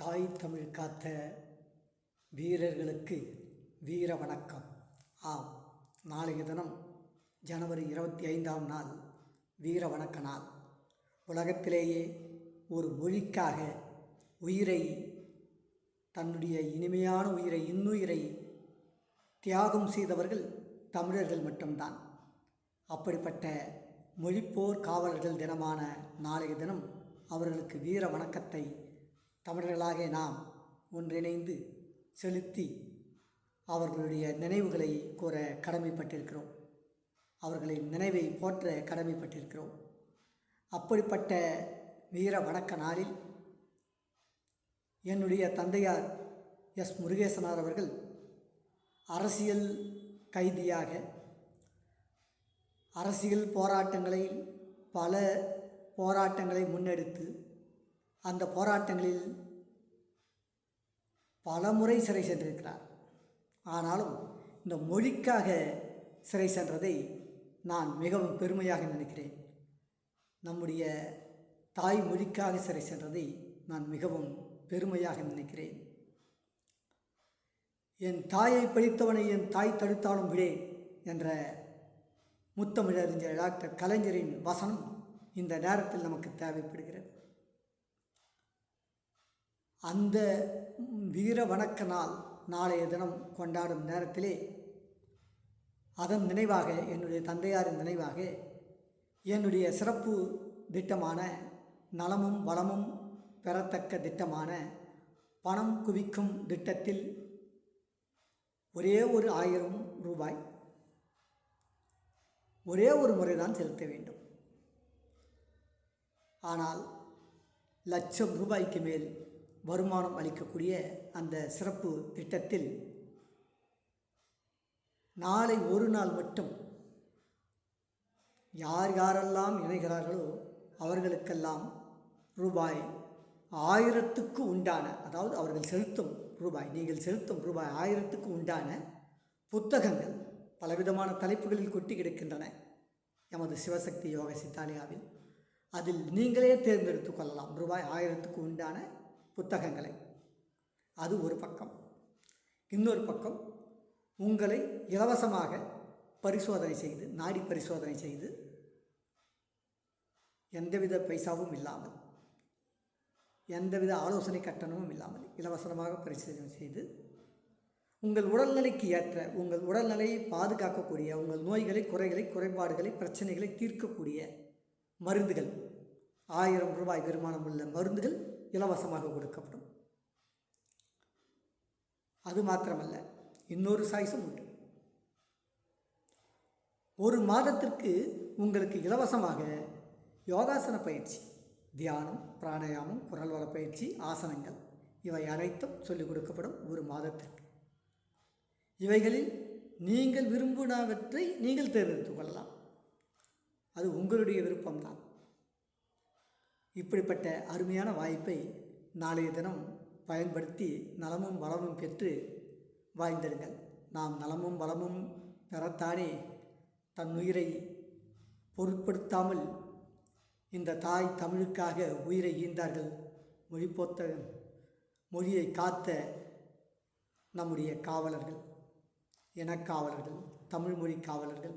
தாய் தமிழ் காத்த வீரர்களுக்கு வீர வணக்கம். ஆம் நாளைய தினம் ஜனவரி இருபத்தி ஐந்தாம் நாள் வீர வணக்க நாள். உலகத்திலேயே ஒரு மொழிக்காக உயிரை தன்னுடைய இனிமையான உயிரை இன்னுயிரை தியாகம் செய்தவர்கள் தமிழர்கள் மட்டும்தான். அப்படிப்பட்ட மொழிப்போர் காவலர்கள் தினமான நாளைய தினம் அவர்களுக்கு வீர வணக்கத்தை தமிழர்களாக நாம் ஒன்றிணைந்து செலுத்தி அவர்களுடைய நினைவுகளை கூற கடமைப்பட்டிருக்கிறோம். அவர்களின் நினைவை போற்ற கடமைப்பட்டிருக்கிறோம். அப்படிப்பட்ட வீர வணக்க நாளில் என்னுடைய தந்தையார் எஸ் முருகேசனார் அவர்கள் அரசியல் கைதியாக அரசியல் போராட்டங்களை பல போராட்டங்களை முன்னெடுத்து அந்த போராட்டங்களில் பல முறை சிறை சென்றிருக்கிறார். ஆனாலும் இந்த மொழிக்காக சிறை சென்றதை நான் மிகவும் பெருமையாக நினைக்கிறேன். நம்முடைய தாய் மொழிக்காக சிறை சென்றதை நான் மிகவும் பெருமையாக நினைக்கிறேன். என் தாயை படித்தவனை என் தாய் தடுத்தாலும் விடேன் என்ற முத்தமிழறிஞர் டாக்டர் கலைஞரின் வசனம் இந்த நேரத்தில் நமக்கு தேவைப்படுகிறது. அந்த வீர வணக்க நாள் நாளைய தினம் கொண்டாடும் நேரத்திலே அதன் நினைவாக என்னுடைய தந்தையாரின் நினைவாக என்னுடைய சிறப்பு திட்டமான நலமும் வளமும் பெறத்தக்க திட்டமான பணம் குவிக்கும் திட்டத்தில் ஒரே ஒரு ஆயிரம் ரூபாய் ஒரே ஒரு முறை தான் செலுத்த வேண்டும். ஆனால் லட்சம் ரூபாய்க்கு மேல் வருமானம் அளிக்கக்கூடிய அந்த சிறப்பு திட்டத்தில் நாளை ஒரு நாள் மட்டும் யார் யாரெல்லாம் இணைகிறார்களோ அவர்களுக்கெல்லாம் ரூபாய் ஆயிரத்துக்கு உண்டான அதாவது அவர்கள் செலுத்தும் ரூபாய் நீங்கள் செலுத்தும் ரூபாய் ஆயிரத்துக்கு உண்டான புத்தகங்கள் பலவிதமான தலைப்புகளில் கொட்டி கிடக்கின்றன. எமது சிவசக்தி யோக சித்தாலயாவில் அதில் நீங்களே தேர்ந்தெடுத்து கொள்ளலாம். ரூபாய் ஆயிரத்துக்கு உண்டான புத்தகங்களை. அது ஒரு பக்கம். இன்னொரு பக்கம் உங்களை இலவசமாக பரிசோதனை செய்து நாடி பரிசோதனை செய்து எந்தவித பைசாவும் இல்லாமல் எந்தவித ஆலோசனை கட்டணமும் இல்லாமல் இலவசமாக பரிசோதனை செய்து உங்கள் உடல்நிலைக்கு ஏற்ற உங்கள் உடல்நிலையை பாதுகாக்கக்கூடிய உங்கள் நோய்களை குறைகளை குறைபாடுகளை பிரச்சனைகளை தீர்க்கக்கூடிய மருந்துகள். ஆயிரம் ரூபாய் வருமானம் உள்ள மருந்துகள் இலவசமாக கொடுக்கப்படும். அது மாத்திரமல்ல இன்னொரு சாய்ஸும் உண்டு. ஒரு மாதத்திற்கு உங்களுக்கு இலவசமாக யோகாசன பயிற்சி தியானம் பிராணாயாமம் குரல் வள பயிற்சி ஆசனங்கள் இவை அனைத்தும் சொல்லிக் கொடுக்கப்படும் ஒரு மாதத்திற்கு. இவைகளில் நீங்கள் விரும்பினவற்றை நீங்கள் தேர்ந்தெடுத்து கொள்ளலாம். அது உங்களுடைய விருப்பம்தான். இப்படிப்பட்ட அருமையான வாய்ப்பை நாளைய தினம் பயன்படுத்தி நலமும் வளமும் பெற்று வாழ்ந்திடுங்கள். நாம் நலமும் வளமும் பெறத்தானே. தன் உயிரை பொருட்படுத்தாமல் இந்த தாய் தமிழுக்காக உயிரை ஈந்தார்கள். மொழிப்போத்த மொழியை காத்த நம்முடைய காவலர்கள் இனக்காவலர்கள் தமிழ் மொழி காவலர்கள்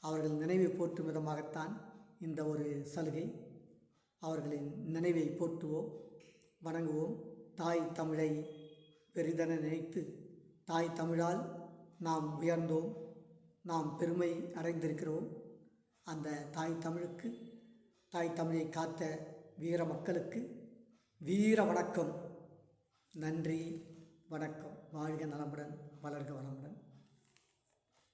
அவர்கள் நினைவை போற்றும் விதமாகத்தான் இந்த ஒரு சலுகை. அவர்களின் நினைவை போற்றுவோம் வணங்குவோம். தாய் தமிழை பெரிதென நினைத்து தாய் தமிழால் நாம் உயர்ந்தோம் நாம் பெருமை அடைந்திருக்கிறோம். அந்த தாய் தமிழுக்கு தாய் தமிழை காத்த வீர மக்களுக்கு வீர வணக்கம். நன்றி வணக்கம். வாழ்க நலமுடன் வளர்க வளமுடன்.